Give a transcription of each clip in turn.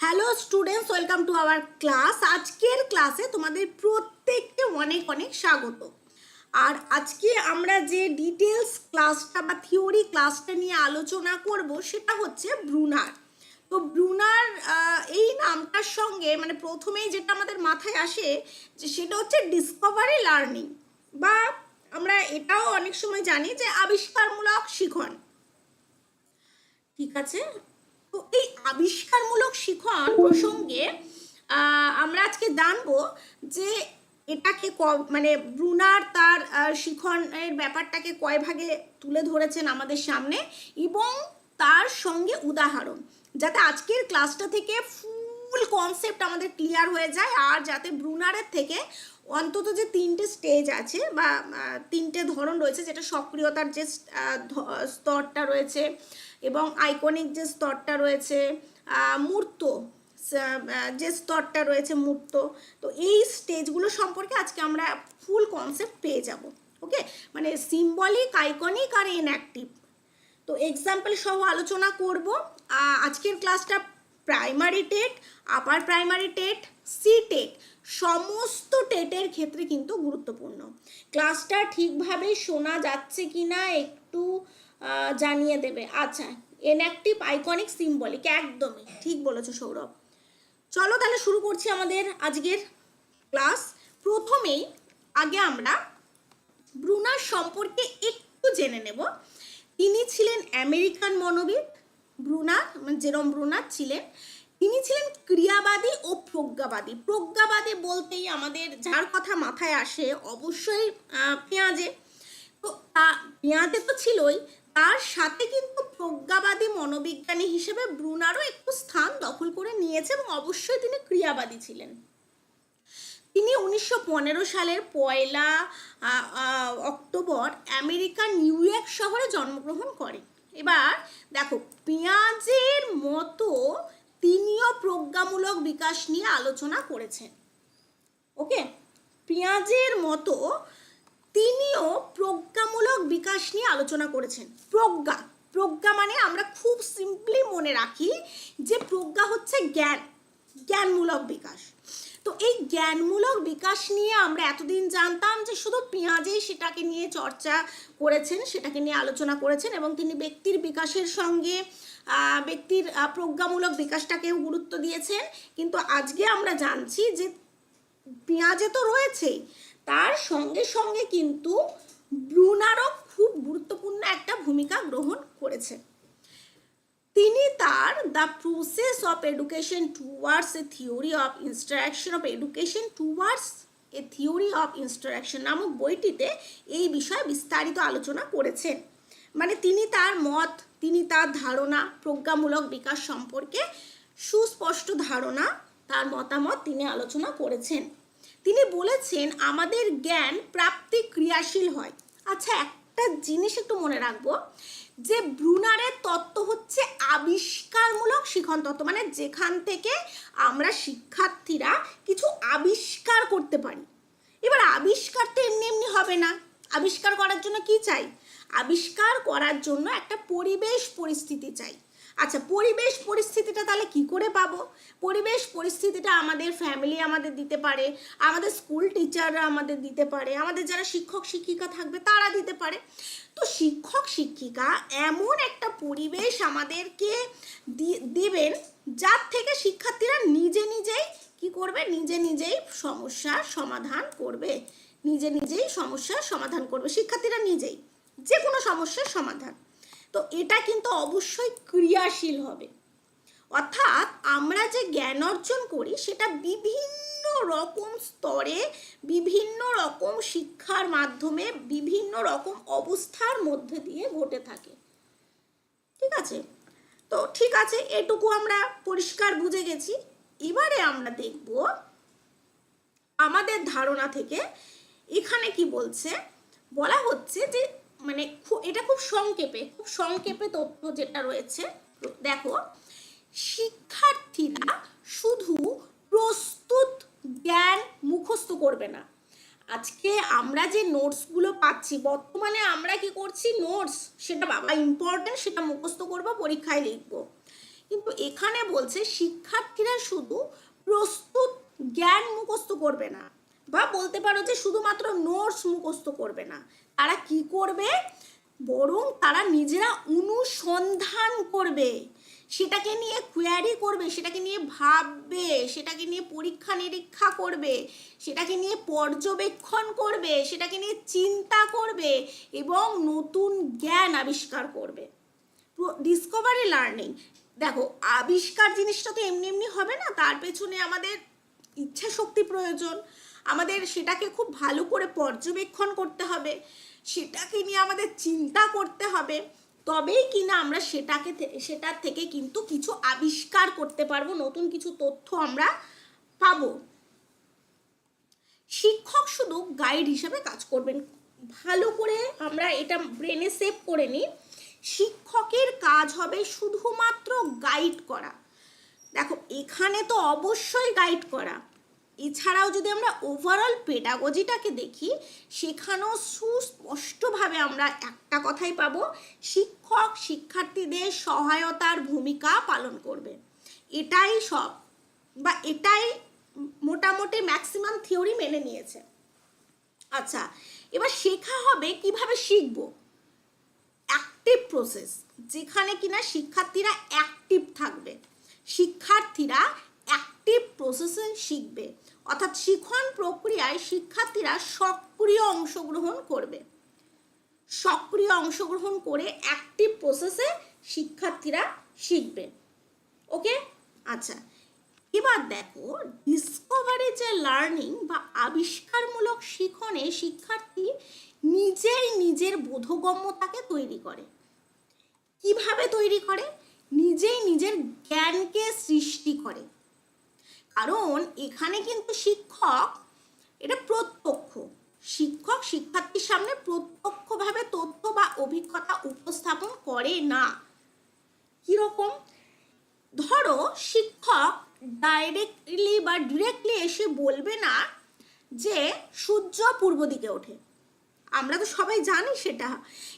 Hello students welcome to our class আজকের ক্লাসে তোমাদের প্রত্যেককে অনেক অনেক স্বাগত। আর আজকে আমরা যে ডিটেলস ক্লাসটা বা থিওরি ক্লাসটা নিয়ে আলোচনা করব, সেটা হচ্ছে ব্রুনার তো ব্রুনার এই নামটার সঙ্গে মানে প্রথমেই যেটা আমাদের মাথায় আসে, যে সেটা হচ্ছে ডিসকভারি লার্নিং বা আমরা এটাও অনেক সময় জানি যে আবিষ্কারমূলক শিখন। ঠিক আছে? তো এই আবিষ্কারমূলক শিখন প্রসঙ্গে আমরা আজকে জানব যে এটাকে ক- মানে ব্রুনার তার শিখনের ব্যাপারটাকে কয় ভাগে তুলে ধরেছেন আমাদের সামনে এবং তার সঙ্গে উদাহরণ, যাতে আজকের ক্লাসটা থেকে ফুল কনসেপ্ট আমাদের ক্লিয়ার হয়ে যায় আর যাতে ব্রুনারের থেকে অন্তত যে তিনটে স্টেজ আছে বা তিনটে ধরন রয়েছে যেটা সক্রিয়তার যে স্তরটা রয়েছে এবং আইকনিক যে স্তরটা রয়েছে মূর্ত যে স্তরটা রয়েছে মূর্ত তো এই স্টেজগুলো সম্পর্কে আজকে আমরা ফুল কনসেপ্ট পেয়ে যাব ওকে মানে সিম্বলিক আইকনিক আর ইনঅ্যাক্টিভ তো এক্সাম্পল সহ আলোচনা করব আজকের ক্লাসটা primary TET upper primary TET C TET, সমস্ত টেটের ক্ষেত্রে কিন্তু গুরুত্বপূর্ণ। ক্লাসটা ঠিকভাবে শোনা যাচ্ছে কি না একটু জানিয়ে দেবে। আচ্ছা এনঅ্যাক্টিভ আইকনিক সিম্বলিক একদমই। ঠিক বলেছ সৌরভ। চলো তাহলে শুরু করছি আমাদের আজকের ক্লাস প্রথমেই আগে আমরা ব্রুনার সম্পর্কে একটু জেনে নেব। তিনি ছিলেন আমেরিকান মনোবিদ, ব্রুনার মানে জেরম ব্রুনার ছিলেন। তিনি ছিলেন ক্রিয়াবাদী ও প্রজ্ঞাবাদী। প্রজ্ঞাবাদী বলতেই আমাদের যার কথা মাথায় আসে অবশ্যই পেঁয়াজে। তা- পেঁয়াজে তো ছিলই তার সাথে কিন্তু প্রজ্ঞাবাদী মনোবিজ্ঞানী হিসেবে ব্রুনারও একটু স্থান দখল করে নিয়েছে এবং অবশ্যই তিনি ক্রিয়াবাদী ছিলেন। তিনি উনিশশো পনেরো সালের পয়লা অক্টোবর আমেরিকার নিউ ইয়র্ক শহরে জন্মগ্রহণ করেন। এবার দেখো, পেঁয়াজের মতো তিনিও প্রজ্ঞামূলক বিকাশ নিয়ে আলোচনা করেছেন। ওকে? পেঁয়াজের মতো তিনিও প্রজ্ঞামূলক বিকাশ নিয়ে আলোচনা করেছেন। প্রজ্ঞা। প্রজ্ঞা মানে আমরা খুব সিম্পলি মনে রাখি যে প্রজ্ঞা হচ্ছে জ্ঞান। জ্ঞানমূলক বিকাশ। তো এই জ্ঞানমূলক বিকাশ নিয়ে আমরা এতদিন জানতাম যে শুধু পেঁয়াজেই সেটাকে নিয়ে চর্চা করেছেন, সেটাকে নিয়ে আলোচনা করেছেন এবং তিনি ব্যক্তির বিকাশের সঙ্গে ব্যক্তির প্রজ্ঞামূলক বিকাশটাকেও গুরুত্ব দিয়েছেন। কিন্তু আজকে আমরা জানছি যে পেঁয়াজে তো রয়েছেই। তার সঙ্গে সঙ্গে কিন্তু ব্রুনারও খুব গুরুত্বপূর্ণ একটা ভূমিকা গ্রহণ করেছে। তিনি তার the process of education towards a theory of instruction of education towards a theory of instruction নামক বইটিতে এই বিষয়ে বিস্তারিত আলোচনা করেছেন। মানে তিনি তার মত, তিনি তার ধারণা, প্রজ্ঞামূলক বিকাশ সম্পর্কে সুস্পষ্ট ধারণা, তার মতামত তিনি আলোচনা করেছেন। তিনি বলেছেন, আমাদের জ্ঞান প্রাপ্তি ক্রিয়াশীল হয়। আচ্ছা একটা জিনিস একটু মনে রাখব, যে ব্রুনারের তত্ত্ব হচ্ছে আবিষ্কারমূলক শিখন তত্ত্ব মানে যেখান থেকে আমরা শিক্ষার্থীরা কিছু আবিষ্কার করতে পারি। এবার আবিষ্কার তো এমনি এমনি হবে না। আবিষ্কার করার জন্য কি চাই? আবিষ্কার করার জন্য একটা পরিবেশ পরিস্থিতি চাই। আচ্ছা পরিবেশ পরিস্থিতিটা তাহলে কি করে পাবো? পরিবেশ পরিস্থিতিটা আমাদের ফ্যামিলি আমাদের দিতে পারে, আমাদের স্কুল টিচাররা আমাদের দিতে পারে, আমাদের যারা শিক্ষক, শিক্ষিকা থাকবে তারা দিতে পারে। তো শিক্ষক, শিক্ষিকা এমন একটা পরিবেশ আমাদেরকে দেবেন যার থেকে শিক্ষার্থীরা নিজে নিজেই কি করবে? নিজে নিজেই সমস্যার সমাধান করবে। নিজে নিজেই সমস্যার সমাধান করবে, শিক্ষার্থীরা নিজেই যে কোনো সমস্যার সমাধান। তো এটা কিন্তু অবশ্যই ক্রিয়াশীল হবে। অর্থাৎ আমরা যে জ্ঞান অর্জন করি, সেটা বিভিন্ন রকম স্তরে, বিভিন্ন রকম শিক্ষার মাধ্যমে, বিভিন্ন রকম অবস্থার মধ্যে দিয়ে ঘটে থাকে। ঠিক আছে? তো ঠিক আছে, এটুকু আমরা পরিষ্কার বুঝে গেছি। এবারে আমরা দেখব আমাদের ধারণা থেকে এখানে কি বলছে। বলা হচ্ছে যে মানে এটা খুব সংক্ষেপে খুব সংক্ষেপে তথ্য যেটা রয়েছে। দেখো, শিক্ষার্থীরা শুধু প্রস্তুত জ্ঞান মুখস্থ করবে না। আজকে আমরা যে নোটসগুলো পাচ্ছি, বর্তমানে আমরা কি করছি? নোটস সেটা বাবা ইম্পর্টেন্ট সেটা মুখস্থ করব, পরীক্ষায় লিখব। কিন্তু এখানে বলছে, শিক্ষার্থীরা শুধু প্রস্তুত জ্ঞান মুখস্থ করবে না। বা বলতে পারো যে শুধুমাত্র নোটস মুখস্থ করবে না। তারা কি করবে? বরং তারা নিজেরা অনুসন্ধান করবে। সেটাকে নিয়ে কোয়ারি করবে, সেটাকে নিয়ে ভাববে, সেটাকে নিয়ে পরীক্ষা নিরীক্ষা করবে, সেটাকে নিয়ে পর্যবেক্ষণ করবে, সেটাকে নিয়ে চিন্তা করবে এবং নতুন জ্ঞান আবিষ্কার করবে। ডিসকভারি লার্নিং দেখো আবিষ্কার জিনিসটা তো এমনি এমনি হবে না, তার পেছনে আমাদের ইচ্ছা শক্তি প্রয়োজন। আমাদের সেটাকে খুব ভালো করে পর্যবেক্ষণ করতে হবে, সেটাকে নিয়ে আমাদের চিন্তা করতে হবে, তবেই কিনা আমরা সেটাকে সেটার থেকে কিন্তু কিছু আবিষ্কার করতে পারব, নতুন কিছু তথ্য আমরা পাবো। শিক্ষক শুধু গাইড হিসেবে কাজ করবেন। ভালো করে আমরা এটা ব্রেনে সেভ করে নিই, শিক্ষকের কাজ হবে শুধুমাত্র গাইড করা। দেখো, এখানে তো অবশ্যই গাইড করা। এছাড়াও যদি আমরা ওভারঅল পেডাগজিটাকে দেখি, সেখানেও সুস্পষ্টভাবে আমরা একটা কথাই পাবো, শিক্ষক শিক্ষার্থীদের সহায়তার ভূমিকা পালন করবে। এটাই সব, বা এটাই মোটামুটি ম্যাক্সিমাম থিওরি মেনে নিয়েছে। আচ্ছা এবার শেখা হবে কীভাবে শিখব? অ্যাক্টিভ প্রসেস যেখানে কিনা শিক্ষার্থীরা অ্যাক্টিভ থাকবে। শিক্ষার্থীরা অ্যাক্টিভ প্রসেসে শিখবে। অর্থাৎ শিখন প্রক্রিয়ায় শিক্ষার্থীরা সক্রিয় অংশগ্রহণ করবে। সক্রিয় অংশগ্রহণ করে অ্যাক্টিভ প্রসেসে শিক্ষার্থীরা শিখবে। ওকে? আচ্ছা এবার দেখো ডিসকভারি যে লার্নিং বা আবিষ্কারমূলক শিখনে শিক্ষার্থী নিজেই নিজের বোধগম্যতাকে তৈরি করে। কীভাবে তৈরি করে? নিজেই নিজের জ্ঞানকে সৃষ্টি করে। কারণ এখানে কিন্তু শিক্ষক, এটা প্রত্যক্ষ। শিক্ষক শিক্ষার্থীর সামনে প্রত্যক্ষভাবে তথ্য বা অভিজ্ঞতা উপস্থাপন করে না। কীরকম ধরো শিক্ষক ডাইরেক্টলি বা ডিরেক্টলি এসে বলবে না যে, সূর্য পূর্ব দিকে ওঠে। আমরা তো সবাই জানি সেটা।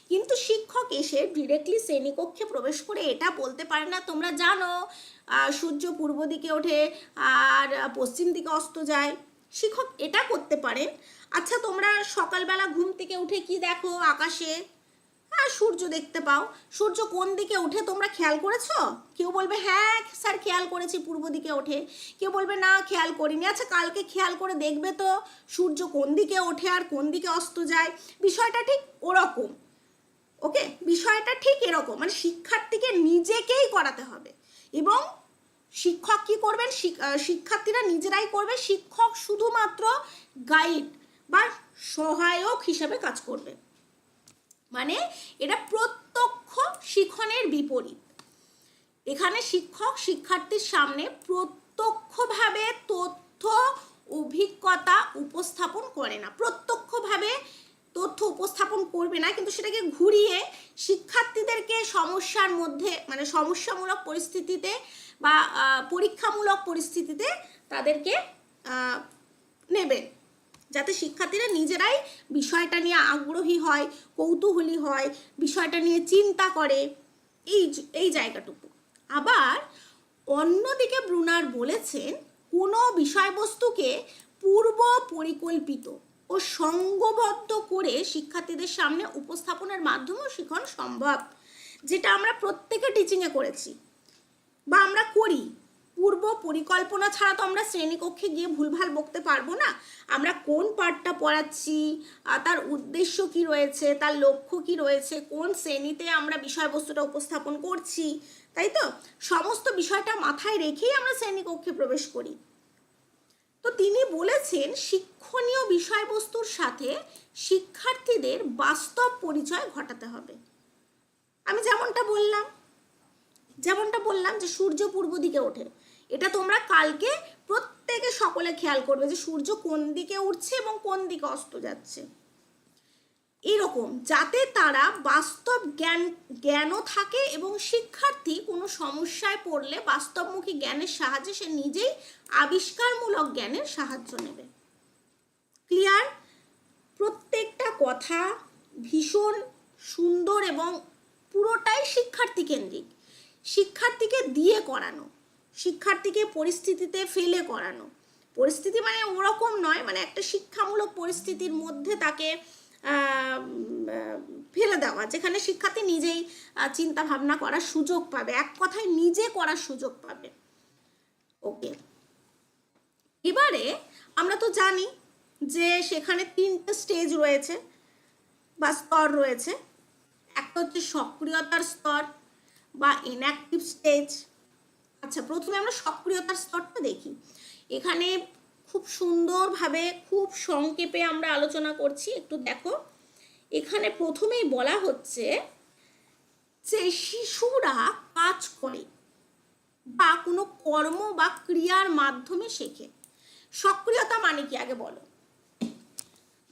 কিন্তু শিক্ষক এসে ডিরেক্টলি শ্রেণীকক্ষে প্রবেশ করে এটা বলতে পারে না। তোমরা জানো সূর্য পূর্ব দিকে ওঠে আর পশ্চিম দিকে অস্ত যায়। শিক্ষক এটা করতে পারেন। আচ্ছা তোমরা সকালবেলা ঘুম থেকে উঠে কি দেখো আকাশে? হ্যাঁ সূর্য দেখতে পাও। সূর্য কোন দিকে ওঠে তোমরা খেয়াল করেছ? কেউ বলবে হ্যাঁ স্যার, খেয়াল করেছি, পূর্ব দিকে ওঠে। কেউ বলবে, না, খেয়াল করিনি। আচ্ছা কালকে খেয়াল করে দেখবে তো সূর্য কোন দিকে ওঠে আর কোন দিকে অস্ত যায়। বিষয়টা ঠিক ওরকম, ওকে? বিষয়টা ঠিক এরকম। মানে শিক্ষার্থীকে নিজেকেই করাতে হবে। এবং শিক্ষক কি করবেন? শিক্ষার্থীরা নিজেরাই করবে। শিক্ষক শুধুমাত্র গাইড বা সহায়ক হিসেবে কাজ করবে। মানে এটা প্রত্যক্ষ শিখনের বিপরীত। এখানে শিক্ষক শিক্ষার্থীর সামনে প্রত্যক্ষভাবে তথ্য, অভিজ্ঞতা উপস্থাপন করে না। প্রত্যক্ষভাবে তথ্য উপস্থাপন করবে না, কিন্তু সেটাকে ঘুরিয়ে শিক্ষার্থীদেরকে সমস্যার মধ্যে মানে সমস্যামূলক পরিস্থিতিতে বা পরীক্ষামূলক পরিস্থিতিতে তাদেরকে নেবেন যাতে শিক্ষার্থীরা নিজেরাই বিষয়টা নিয়ে আগ্রহী হয়, কৌতূহলী হয়, বিষয়টা নিয়ে চিন্তা করে, এই এই জায়গাটুকু। আবার অন্যদিকে ব্রুনার বলেছেন, কোনো বিষয়বস্তুকে পূর্ব পরিকল্পিত ও সঙ্গবদ্ধ করে শিক্ষার্থীদের সামনে উপস্থাপনের মাধ্যমেও শিখন সম্ভব, যেটা আমরা প্রত্যেকে টিচিংয়ে করেছি। বা আমরা করি। পূর্ব পরিকল্পনা ছাড়া তো আমরা শ্রেণীকক্ষে গিয়ে ভুলভাল বকতে পারব না। আমরা কোন পাঠটা পড়াচ্ছি তার উদ্দেশ্য কি রয়েছে, তার লক্ষ্য কি রয়েছে, কোন শ্রেণীতে আমরা বিষয়বস্তুটা উপস্থাপন করছি, তাই তো? সমস্ত বিষয়টা মাথায় রেখেই আমরা শ্রেণীকক্ষে প্রবেশ করি। তো তিনি বলেছেন, শিক্ষণীয় বিষয়বস্তুর সাথে শিক্ষার্থীদের বাস্তব পরিচয় ঘটাতে হবে। আমি যেমনটা বললাম যেমনটা বললাম যে সূর্য পূর্ব দিকে ওঠে। এটা তোমরা কালকে প্রত্যেকে সকলে খেয়াল করবে যে সূর্য কোন দিকে উঠছে এবং কোন দিকে অস্ত যাচ্ছে। এরকম, যাতে তারা বাস্তব জ্ঞান, জ্ঞানও থাকে এবং শিক্ষার্থী কোনো সমস্যায় পড়লে বাস্তবমুখী জ্ঞানের সাহায্যে সে নিজেই আবিষ্কারমূলক জ্ঞানের সাহায্য নেবে। ক্লিয়ার? প্রত্যেকটা কথা ভীষণ সুন্দর এবং পুরোটাই শিক্ষার্থী কেন্দ্রিক। শিক্ষার্থীকে দিয়ে করানো, শিক্ষার্থীকে পরিস্থিতিতে ফেলে করানো। পরিস্থিতি মানে ওরকম নয় মানে একটা শিক্ষামূলক পরিস্থিতির মধ্যে তাকে ফেলে দেওয়া, যেখানে শিক্ষার্থী নিজেই চিন্তা ভাবনা করার সুযোগ পাবে, এক কথায় নিজে করার সুযোগ পাবে। ওকে এবারে আমরা তো জানি যে সেখানে তিনটে স্টেজ রয়েছে, বা স্তর রয়েছে। একটা হচ্ছে সক্রিয়তার স্তর বা ইনঅ্যাক্টিভ স্টেজ আচ্ছা প্রথমে আমরা সক্রিয়তার স্তরটা দেখি। এখানে খুব সুন্দরভাবে, খুব সংক্ষেপে আমরা আলোচনা করছি। একটু দেখো। এখানে প্রথমেই বলা হচ্ছে যে শিশুরা কাজ করে বা কোনো কর্ম বা ক্রিয়ার মাধ্যমে শেখে। সক্রিয়তা মানে কি আগে বলো?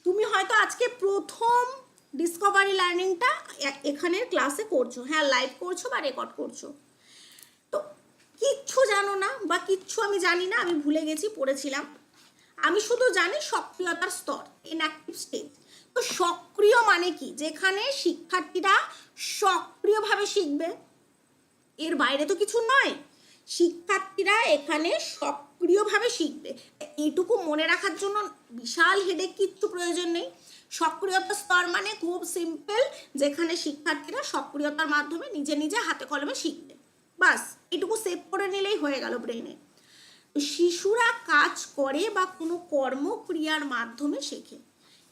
তুমি হয়তো আজকে প্রথম ডিসকভারি লার্নিংটা এখানের ক্লাসে করছ। হ্যাঁ লাইভ করছ বা রেকর্ড করছ। তো কিচ্ছু জানো না বা কিচ্ছু আমি জানি না, আমি ভুলে গেছি, পড়েছিলাম। আমি শুধু জানি সক্রিয়তার স্তর ইনঅ্যাক্টিভ স্টেজ তো সক্রিয় মানে কি? যেখানে শিক্ষার্থীরা সক্রিয়ভাবে শিখবে। এর বাইরে তো কিছু নয়। শিক্ষার্থীরা এখানে সক্রিয়ভাবে শিখবে। এইটুকু মনে রাখার জন্য বিশাল হেডেক কিচ্ছু প্রয়োজন নেই। সক্রিয়তা স্তর মানে খুব সিম্পল যেখানে শিক্ষার্থীরা সক্রিয়তার মাধ্যমে নিজে নিজে হাতে কলমে শিখবে। বাস এটুকু সেভ করে নিলেই হয়ে গেল ব্রেনে শিশুরা কাজ করে বা কোনো কর্মক্রিয়ার মাধ্যমে শেখে।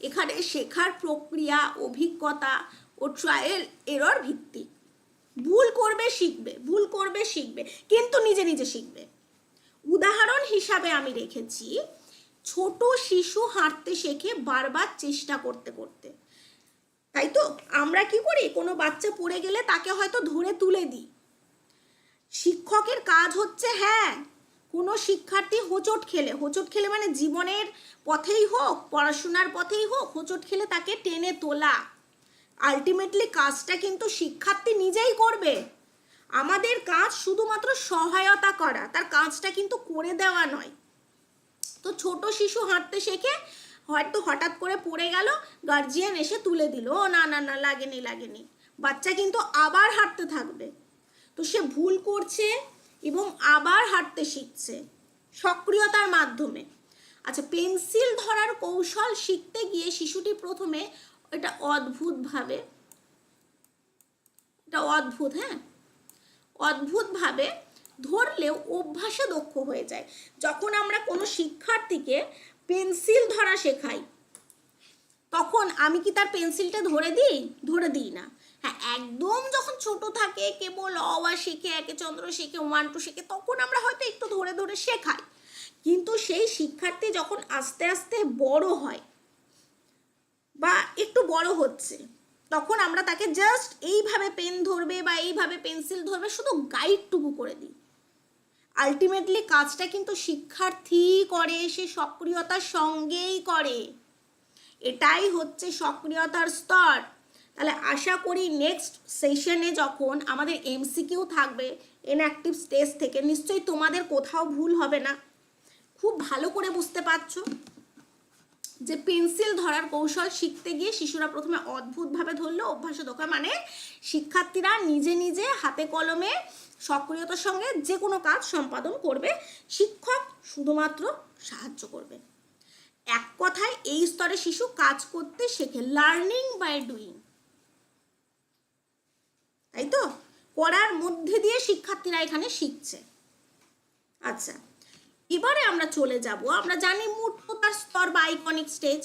এখানে শেখার প্রক্রিয়া, অভিজ্ঞতা ও ট্রায়াল এরর ভিত্তিক। ভুল করবে শিখবে, ভুল করবে শিখবে, কিন্তু নিজে নিজে শিখবে। উদাহরণ হিসাবে আমি রেখেছি, ছোট শিশু হাঁটতে শেখে বারবার চেষ্টা করতে করতে। তাই তো? আমরা কি করি? কোনো বাচ্চা পড়ে গেলে তাকে হয়তো ধরে তুলে দিই। শিক্ষকের কাজ হচ্ছে হ্যাঁ কোনো শিক্ষার্থী হোঁচট খেলে হোঁচট খেলে মানে জীবনের পথেই হোক, পড়াশোনার পথেই হোক, হোঁচট খেলে তাকে টেনে তোলা। আলটিমেটলি কাজটা কিন্তু শিক্ষার্থী নিজেই করবে। আমাদের কাজ শুধুমাত্র সহায়তা করা, তার কাজটা কিন্তু করে দেওয়া নয়। তো ছোট শিশু হাঁটতে শেখে, হয়তো হঠাৎ করে পড়ে গেল গার্জিয়ান এসে তুলে দিল, ও না না না, লাগেনি লাগেনি। বাচ্চা কিন্তু আবার হাঁটতে থাকবে। তো সে ভুল করছে এবং আবার হাঁটতে শিখছে সক্রিয়তার মাধ্যমে। আচ্ছা পেন্সিল ধরার কৌশল শিখতে গিয়ে শিশুটি প্রথমে এটা অদ্ভুতভাবে, এটা অদ্ভুত হ্যাঁ? অদ্ভুতভাবে ধরলেও অভ্যাসে দক্ষ হয়ে যায়। যখন আমরা কোনো শিক্ষার্থীকে পেন্সিল ধরা শেখাই, তখন আমি কি তার পেন্সিলটা ধরে দিই? ধরে দিই না। হ্যাঁ একদম যখন ছোট থাকে কেবল অওয়া শিখে, একে চন্দ্র শেখে, ওয়ান, টু শেখে, তখন আমরা হয়তো একটু ধরে ধরে শেখাই। কিন্তু সেই শিক্ষার্থী যখন আস্তে আস্তে বড় হয় বা একটু বড় হচ্ছে, তখন আমরা তাকে জাস্ট এইভাবে পেন ধরবে বা এইভাবে পেন্সিল ধরবে, শুধু গাইডটুকু করে দিই। আলটিমেটলি কাজটা কিন্তু শিক্ষার্থী করে, সে সক্রিয়তার সঙ্গেই করে। এটাই হচ্ছে সক্রিয়তার স্তর। তাহলে আশা করি নেক্সট সেশনে যখন আমাদের এমসিকিউ থাকবে ইনঅ্যাক্টিভ স্টেজ থেকে, নিশ্চয়ই তোমাদের কোথাও ভুল হবে না। খুব ভালো করে বুঝতে পারছ যে পেন্সিল ধরার কৌশল শিখতে গিয়ে শিশুরা প্রথমে অদ্ভুতভাবে ধরলো, অভ্যাসে দোকা মানে শিক্ষার্থীরা নিজে নিজে হাতে কলমে সক্রিয়তার সঙ্গে যে কোনো কাজ সম্পাদন করবে, শিক্ষক শুধুমাত্র সাহায্য করবে। এক কথায় এই স্তরে শিশু কাজ করতে শেখে লার্নিং বাই ডুইং তাই তো করার মধ্যে দিয়ে শিক্ষার্থীরা এখানে শিখছে। আচ্ছা এবারে আমরা চলে যাব। আমরা জানি মূর্ততার স্তর বা আইকনিক স্টেজ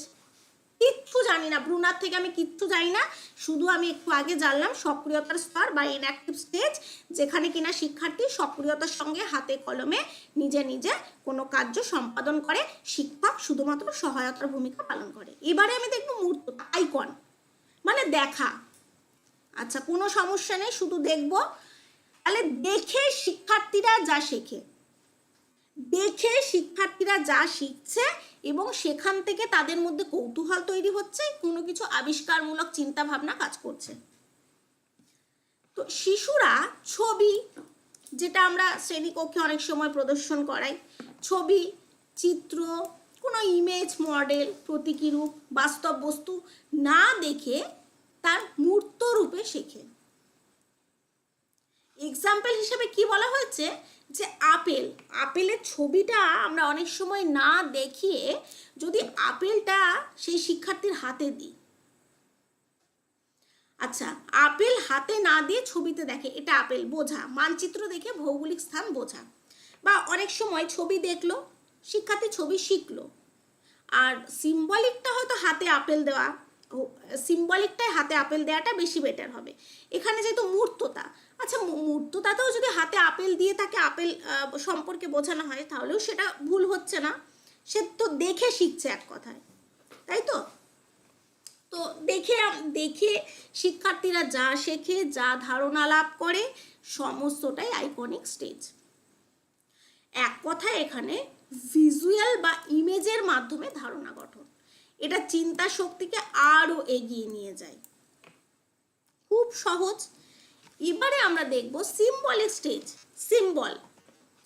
কিচ্ছু জানি না। ব্রুনার থেকে আমি কিচ্ছু জানি না। শুধু আমি একটু আগে জানলাম সক্রিয়তার স্তর বা ইনঅ্যাক্টিভ স্টেজ যেখানে কিনা শিক্ষার্থী সক্রিয়তার সঙ্গে হাতে কলমে নিজে নিজে কোনো কার্য সম্পাদন করে। শিক্ষক শুধুমাত্র সহায়তার ভূমিকা পালন করে। এবারে আমি দেখব মূর্ততা আইকন মানে দেখা। আচ্ছা কোনো সমস্যা নেই, শুধু দেখব। তাহলে দেখে শিক্ষার্থীরা যা শেখে। দেখে শিক্ষার্থীরা যা শিখছে এবং সেখান থেকে তাদের মধ্যে কৌতূহল তৈরি হচ্ছে, কোনো কিছু আবিষ্কারমূলক চিন্তা ভাবনা কাজ করছে। তো শিশুরা ছবি, যেটা আমরা শ্রেণীকক্ষে অনেক সময় প্রদর্শন করাই, ছবি, চিত্র, কোনো ইমেজ মডেল প্রতীকী রূপ, বাস্তব বস্তু না দেখে তার মূর্ত রূপে শেখে। এক্সাম্পল হিসেবে কি বলা হয়েছে? যে আপেল, আপেলের ছবিটা আমরা অনেক সময় না দেখিয়ে যদি আপেলটা সেই শিক্ষার্থীর হাতে দিই। আচ্ছা আপেল হাতে না দিয়ে ছবিতে দেখে, এটা আপেল বোঝা। মানচিত্র দেখে ভৌগোলিক স্থান বোঝা। বা অনেক সময় ছবি দেখল, শিক্ষার্থী ছবি শিখলো। আর সিম্বলিকটা হয়তো হাতে আপেল দেওয়া। সিম্বলিকটাই হাতে আপেল দেওয়াটা বেশি বেটার হবে। এখানে যেহেতু মূর্ততা আচ্ছা মূর্ততাতেও যদি হাতে আপেল দিয়ে তাকে আপেল সম্পর্কে বোঝানো হয়, তাহলেও সেটা ভুল হচ্ছে না। সে তো দেখে শিখছে এক কথায়, তাই তো? তো দেখে দেখে শিক্ষার্থীরা যা শেখে, যা ধারণা লাভ করে, সমস্তটাই আইকনিক স্টেজ এক কথায় এখানে ভিজুয়াল বা ইমেজের মাধ্যমে ধারণা গঠন এটা চিন্তা শক্তিকে আরও এগিয়ে নিয়ে যায়। খুব সহজ। এবারে আমরা দেখব সিম্বলিক স্টেজ সিম্বল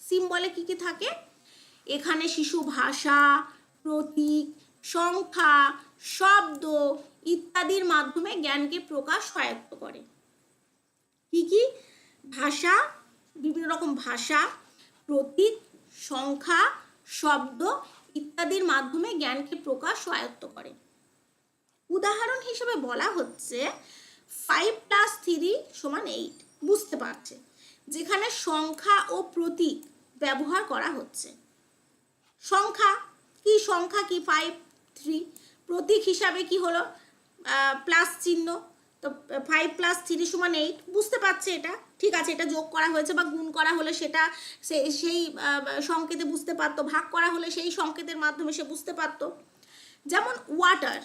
সিম্বলে কি কি থাকে? এখানে শিশু ভাষা, প্রতীক, সংখ্যা, শব্দ ইত্যাদির মাধ্যমে জ্ঞানকে প্রকাশ সহায়ত্ত করে। কি কি? ভাষা, বিভিন্ন রকম ভাষা, প্রতীক, সংখ্যা, শব্দ ইত্যাদির মাধ্যমে জ্ঞানকে প্রকাশ সহায়ত্ত করে। উদাহরণ হিসেবে বলা হচ্ছে ফাইভ প্লাস থ্রি সমান এইট বুঝতে পারছে। যেখানে সংখ্যা ও প্রতীক ব্যবহার করা হচ্ছে। সংখ্যা, কি সংখ্যা, কি ফাইভ থ্রি প্রতীক হিসাবে কি হলো? প্লাস চিহ্ন। তো ফাইভ প্লাস থ্রি সমান এইট বুঝতে পারছে এটা? ঠিক আছে, এটা যোগ করা হয়েছে বা গুণ করা হলে সেটা সেই সংকেতে বুঝতে পারতো, ভাগ করা হলে সেই সংকেতের মাধ্যমে সে বুঝতে পারতো। যেমন ওয়াটার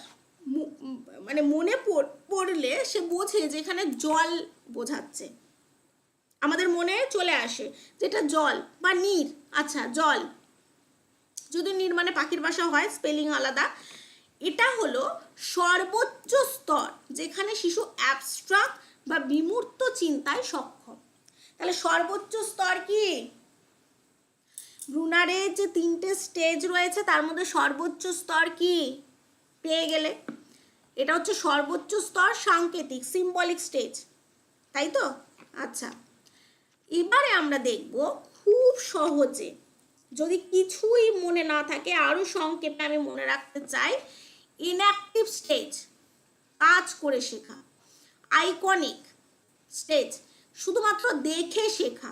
মানে মনে পড়- পড়লে সে বোঝে যে এখানে জল বোঝাচ্ছে। আমাদের মনে চলে আসে যেটা জল বা নীর। আচ্ছা জল। যদি নীর মানে পাখির বাসা হয় স্পেলিং আলাদা। এটা হলো সর্বোচ্চ স্তর, যেখানে শিশু অ্যাবস্ট্রাক্ট বা বিমূর্ত চিন্তায় সক্ষম। তাহলে সর্বোচ্চ স্তর কি? ব্রুনারের যে তিনটে স্টেজ রয়েছে, তার মধ্যে সর্বোচ্চ স্তর কি? পেয়ে গেলে। এটা হচ্ছে সর্বোচ্চ স্তর সাংকেতিক সিম্বলিক স্টেজ তাই তো? আচ্ছা এবারে আমরা দেখব খুব সহজে, যদি কিছুই মনে না থাকে আরও সংক্ষেপে আমি মনে রাখতে চাই ইনঅ্যাক্টিভ স্টেজ কাজ করে শেখা আইকনিক স্টেজ শুধুমাত্র দেখে শেখা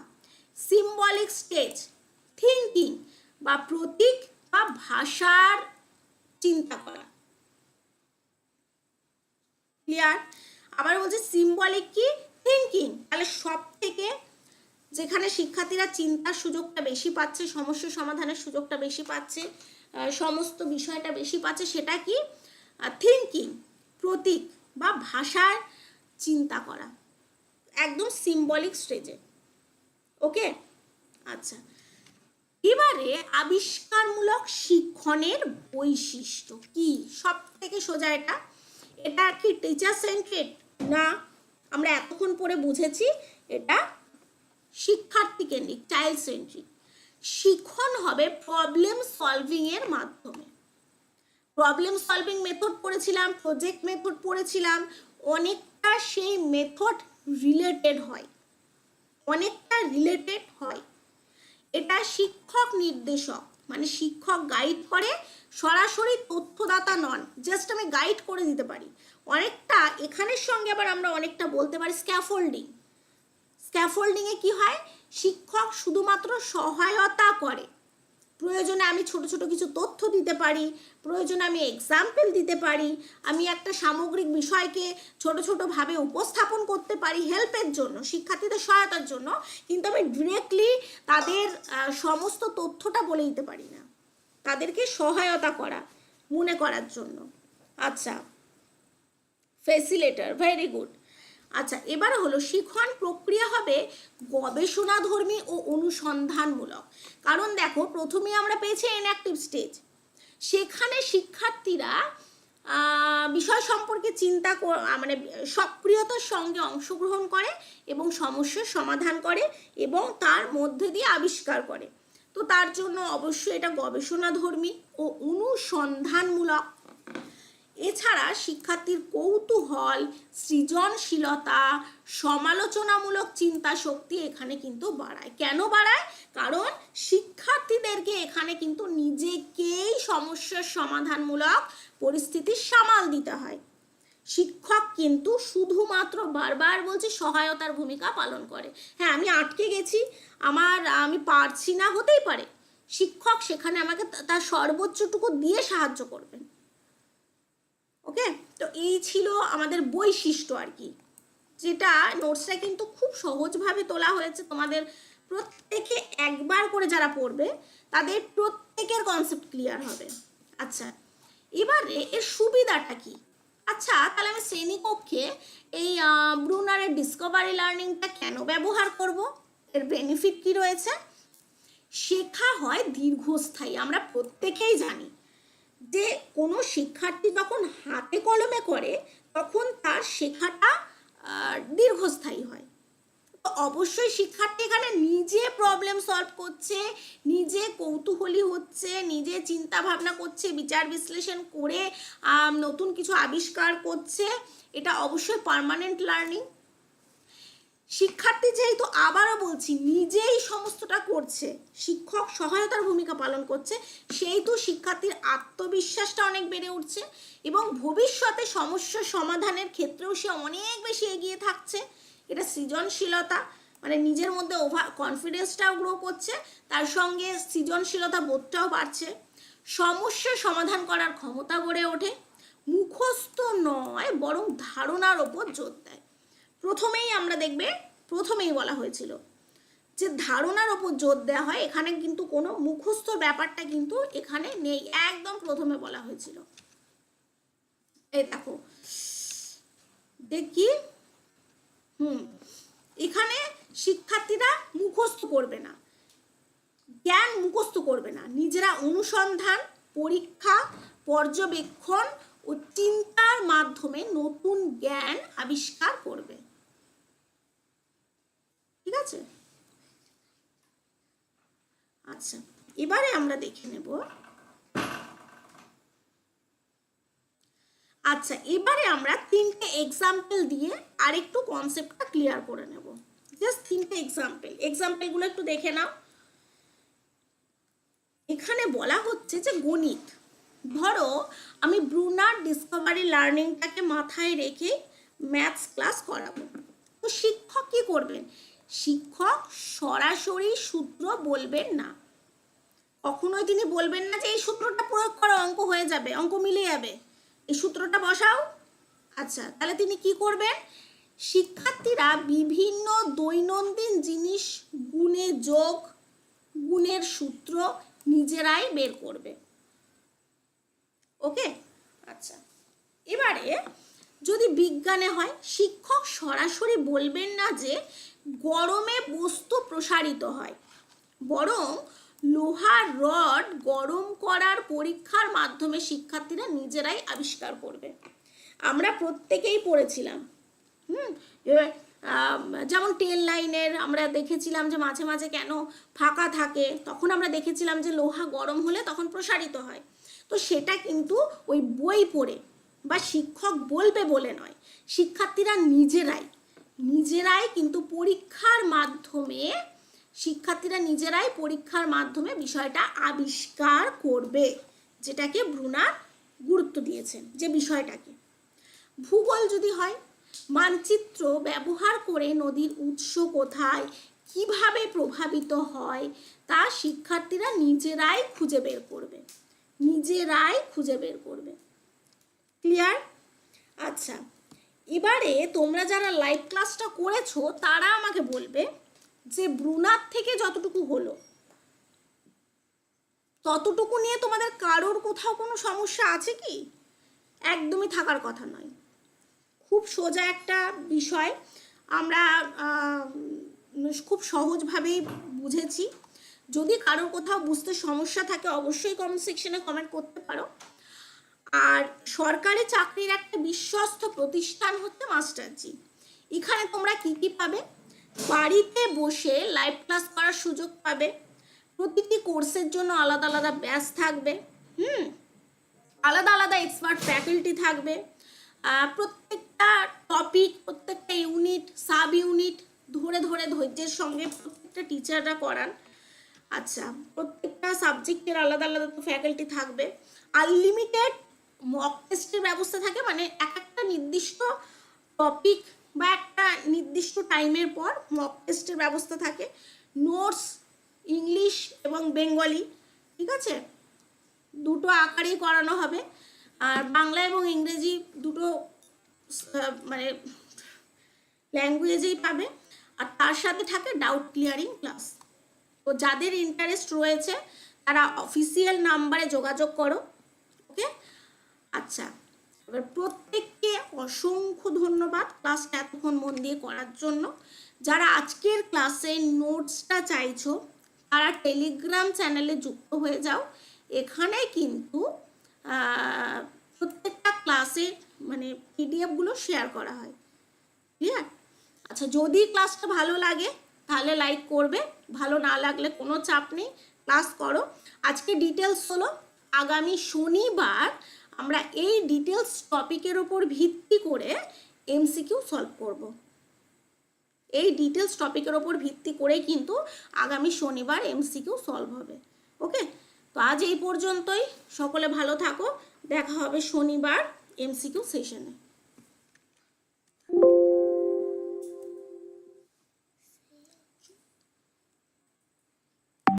সিম্বলিক স্টেজ থিঙ্কিং বা প্রতীক বা ভাষার চিন্তা করা। ক্লিয়ার আবার বলছে সিম্বলিক কি? থিঙ্কিং তাহলে সব থেকে যেখানে শিক্ষার্থীরা চিন্তার সুযোগটা বেশি পাচ্ছে, সমস্যা সমাধানের সুযোগটা বেশি পাচ্ছে সমস্ত বিষয়টা বেশি পাচ্ছে, সেটা কি? থিঙ্কিং প্রতীক বা ভাষার চিন্তা করা। একদম সিম্বলিক স্টেজে ওকে আচ্ছা। এবারে আবিষ্কারমূলক শিক্ষণের বৈশিষ্ট্য কি? সব থেকে সোজা এটা। এটা কি টিচার সেন্ট্রেড না, আমরা এতক্ষণ পরে বুঝেছি, এটা শিক্ষার্থী কেন্দ্রিক চাইল্ড সেন্ট্রিক শিখন হবে প্রবলেম সলভিং এর মাধ্যমে। প্রবলেম সলভিং মেথড পড়েছিলাম প্রজেক্ট মেথড পড়েছিলাম, অনেকটা সেই মেথড রিলেটেড হয়। অনেকটা রিলেটেড হয়। এটা শিক্ষক নির্দেশক মানে শিক্ষক গাইড করে, সরাসরি তথ্যদাতা নন জাস্ট আমি গাইড করে দিতে পারি। অনেকটা এখানের সঙ্গে আবার আমরা অনেকটা বলতে পারি স্ক্যাফোল্ডিং স্ক্যাফোল্ডিংয়ে কি হয়? শিক্ষক শুধুমাত্র সহায়তা করে। প্রয়োজনে আমি ছোট ছোট কিছু তথ্য দিতে পারি, প্রয়োজনে আমি এক্সাম্পল দিতে পারি, আমি একটা সামগ্রিক বিষয়কে ছোট ছোটোভাবে উপস্থাপন করতে পারি হেল্পের জন্য, শিক্ষার্থীদের সহায়তার জন্য, কিন্তু আমি ডিরেক্টলি তাদের সমস্ত তথ্যটা বলে দিতে পারি না। তাদেরকে সহায়তা করা, মনে করার জন্য। আচ্ছা ফেসিলেটার ভেরি গুড আচ্ছা এবার হলো শিখন প্রক্রিয়া হবে গবেষণাধর্মী ও অনুসন্ধানমূলক। কারণ দেখো প্রথমে আমরা পেয়েছি ইনঅ্যাক্টিভ স্টেজ সেখানে শিক্ষার্থীরা বিষয় সম্পর্কে চিন্তা মানে সক্রিয়তার সঙ্গে অংশগ্রহণ করে এবং সমস্যার সমাধান করে এবং তার মধ্যে দিয়ে আবিষ্কার করে। তো তার জন্য অবশ্যই এটা গবেষণাধর্মী ও অনুসন্ধানমূলক। এছাড়া শিক্ষার্থীর কৌতূহল, সৃজনশীলতা, সমালোচনামূলক চিন্তা শক্তি এখানে কিন্তু বাড়ায়। কেন বাড়ায়? কারণ শিক্ষার্থীদেরকে এখানে কিন্তু নিজেকেই সমস্যার সমাধানমূলক পরিস্থিতি সামাল দিতে হয়। শিক্ষক কিন্তু শুধুমাত্র বারবার বলছি সহায়তার ভূমিকা পালন করে। হ্যাঁ আমি আটকে গেছি। আমার, আমি পারছি না, হতেই পারে। শিক্ষক সেখানে আমাকে তার সর্বোচ্চটুকু দিয়ে সাহায্য করবেন। ওকে তো এই ছিল আমাদের বৈশিষ্ট্য আর কি, যেটা নোটসটা কিন্তু খুব সহজভাবে তোলা হয়েছে তোমাদের প্রত্যেকে একবার করে যারা পড়বে, তাদের প্রত্যেকের কনসেপ্ট ক্লিয়ার হবে। আচ্ছা এবারে এর সুবিধাটা কি? আচ্ছা তাহলে আমি শ্রেণীকক্ষে এই ব্রুনারের ডিসকভারি লার্নিংটা কেন ব্যবহার করব? এর বেনিফিট কি রয়েছে? শেখা হয় দীর্ঘস্থায়ী, আমরা প্রত্যেকেই জানি। যে কোনো শিক্ষার্থী যখন হাতে কলমে করে, তখন তার শেখাটা দীর্ঘস্থায়ী হয়। তো অবশ্যই শিক্ষার্থী এখানে নিজে প্রবলেম সলভ করছে, নিজে কৌতূহলী হচ্ছে, নিজে চিন্তা ভাবনা করছে, বিচার বিশ্লেষণ করে নতুন কিছু আবিষ্কার করছে, এটা অবশ্যই পার্মানেন্ট লার্নিং শিক্ষার্থী যেহেতু আবারও বলছি, নিজেই সমস্তটা করছে, শিক্ষক সহায়তার ভূমিকা পালন করছে, সেহেতু শিক্ষার্থীর আত্মবিশ্বাসটা অনেক বেড়ে উঠছে এবং ভবিষ্যতে সমস্যা সমাধানের ক্ষেত্রেও সে অনেক বেশি এগিয়ে থাকছে। এটা সৃজনশীলতা মানে নিজের মধ্যে ওভার কনফিডেন্সটাও গ্রো করছে, তার সঙ্গে সৃজনশীলতা বোধটাও বাড়ছে। সমস্যা সমাধান করার ক্ষমতা গড়ে ওঠে। মুখস্থ নয়, বরং ধারণার ওপর জোর দেয়। প্রথমেই আমরা দেখবে, প্রথমেই বলা হয়েছিল যে ধারণার ওপর জোর দেওয়া হয়, এখানে কিন্তু কোনো মুখস্থ ব্যাপারটা কিন্তু এখানে নেই, একদম প্রথমে বলা হয়েছিল। এই দেখো, দেখি, হুম, এখানে শিক্ষার্থীরা মুখস্থ করবে না, জ্ঞান মুখস্থ করবে না, নিজেরা অনুসন্ধান, পরীক্ষা, পর্যবেক্ষণ ও চিন্তার মাধ্যমে নতুন জ্ঞান আবিষ্কার করবে। ঠিক আছে? আচ্ছা এবারে আমরা দেখে নেব। আচ্ছা এবারে আমরা তিনটে এক্সাম্পল দিয়ে আরেকটু কনসেপ্টটা ক্লিয়ার করে নেব। জাস্ট তিনটে এক্সাম্পল এক্সাম্পলগুলো একটু দেখে নাও। এখানে বলা হচ্ছে যে গণিত। ধরো, আমি ব্রুনার ডিসকভারি লার্নিংটাকে মাথায় রেখে ম্যাথস ক্লাস করাবো। তো শিক্ষক কি করবেন? শিক্ষক সরাসরি সূত্র বলবেন না। কখনোই তিনি বলবেন না যে এই সূত্রটা প্রয়োগ করো অঙ্ক হয়ে যাবে, অঙ্ক মিলে যাবে। এই সূত্রটা বসাও। আচ্ছা তাহলে তিনি কি করবেন? শিক্ষার্থীরা বিভিন্ন দৈনন্দিন জিনিস গুণে যোগ, গুণের সূত্র নিজেরাই বের করবে। ওকে? আচ্ছা এবারে যদি বিজ্ঞানে হয়, শিক্ষক সরাসরি বলবেন না যে গরমে বস্তু প্রসারিত হয়। বরং লোহার রড গরম করার পরীক্ষার মাধ্যমে শিক্ষার্থীরা নিজেরাই আবিষ্কার করবে। আমরা প্রত্যেকেই পড়েছিলাম। হুম? এবার যেমন টেল লাইনের আমরা দেখেছিলাম যে মাঝে মাঝে কেন ফাঁকা থাকে, তখন আমরা দেখেছিলাম যে লোহা গরম হলে তখন প্রসারিত হয়। তো সেটা কিন্তু ওই বই পড়ে। বা শিক্ষক বলবে বলে নয়, শিক্ষার্থীরা নিজেরাই নিজেরাই কিন্তু পরীক্ষার মাধ্যমে, শিক্ষার্থীরা নিজেরাই পরীক্ষার মাধ্যমে বিষয়টা আবিষ্কার করবে, যেটাকে ব্রুনার গুরুত্ব দিয়েছেন যে বিষয়টাকে। ভূগোল যদি হয়, মানচিত্র ব্যবহার করে নদীর উৎস কোথায়, কীভাবে প্রভাবিত হয়, তা শিক্ষার্থীরা নিজেরাই খুঁজে বের করবে, নিজেরাই খুঁজে বের করবে। ক্লিয়ার আচ্ছা এবারে তোমরা যারা লাইভ ক্লাসটা করেছ, তারা আমাকে বলবে যে ব্রুনার থেকে যতটুকু হলো, ততটুকু নিয়ে তোমাদের কারোর কোথাও কোনো সমস্যা আছে কি? একদমই থাকার কথা নয়। খুব সোজা একটা বিষয়, আমরা খুব সহজভাবেই বুঝেছি। যদি কারোর কোথাও বুঝতে সমস্যা থাকে, অবশ্যই কমেন্ট সেকশনে কমেন্ট করতে পারো। আর সরকারি চাকরির একটা বিশ্বস্ত প্রতিষ্ঠান হচ্ছে মাস্টারজি। এখানে তোমরা কি কি পাবে? বাড়িতে বসে লাইভ ক্লাস করার সুযোগ পাবে। প্রতিটি কোর্সের জন্য আলাদা আলাদা ব্যাচ থাকবে, হুম? আলাদা আলাদা এক্সপার্ট ফ্যাকাল্টি থাকবে। প্রত্যেকটা টপিক প্রত্যেকটা ইউনিট সাব ইউনিট ধরে ধরে ধৈর্যের সঙ্গে প্রত্যেকটা টিচাররা করান। আচ্ছা প্রত্যেকটা সাবজেক্টের আলাদা আলাদা ফ্যাকাল্টি থাকবে। আনলিমিটেড মক টেস্টের ব্যবস্থা থাকে মানে এক একটা নির্দিষ্ট টপিক বা একটা নির্দিষ্ট টাইমের পর মক টেস্টের ব্যবস্থা থাকে। নোটস ইংলিশ এবং বেঙ্গলি ঠিক আছে? দুটো আকারেই করানো হবে। আর বাংলা এবং ইংরেজি দুটো মানে ল্যাঙ্গুয়েজেই পাবে। আর তার সাথে থাকে ডাউট ক্লিয়ারিং ক্লাস তো যাদের ইন্টারেস্ট রয়েছে, তারা অফিসিয়াল নাম্বারে যোগাযোগ করো। আচ্ছা এবার প্রত্যেককে অসংখ্য ধন্যবাদ ক্লাসটা এতক্ষণ মন দিয়ে করার জন্য। যারা আজকের ক্লাসে নোটসটা চাইছো, তারা টেলিগ্রাম চ্যানেলে যুক্ত হয়ে যাও। এখানে কিন্তু প্রত্যেকটা ক্লাসের মানে পিডিএফগুলো শেয়ার করা হয়। ক্লিয়ার আচ্ছা যদি ক্লাসটা ভালো লাগে, তাহলে লাইক করবে। ভালো না লাগলে কোনো চাপ নেই। ক্লাস করো। আজকে ডিটেলস হলো, আগামী শনিবার আমরা এই ডিটেলস টপিকের ওপর ভিত্তি করে এমসিকিউ সলভ করব। এই ডিটেলস টপিকের ওপর ভিত্তি করে কিন্তু আগামী শনিবার এমসিকিউ সলভ হবে। ওকে তো আজ এই পর্যন্তই। সকলে ভালো থাকো। দেখা হবে শনিবার এমসিকিউ সেশনে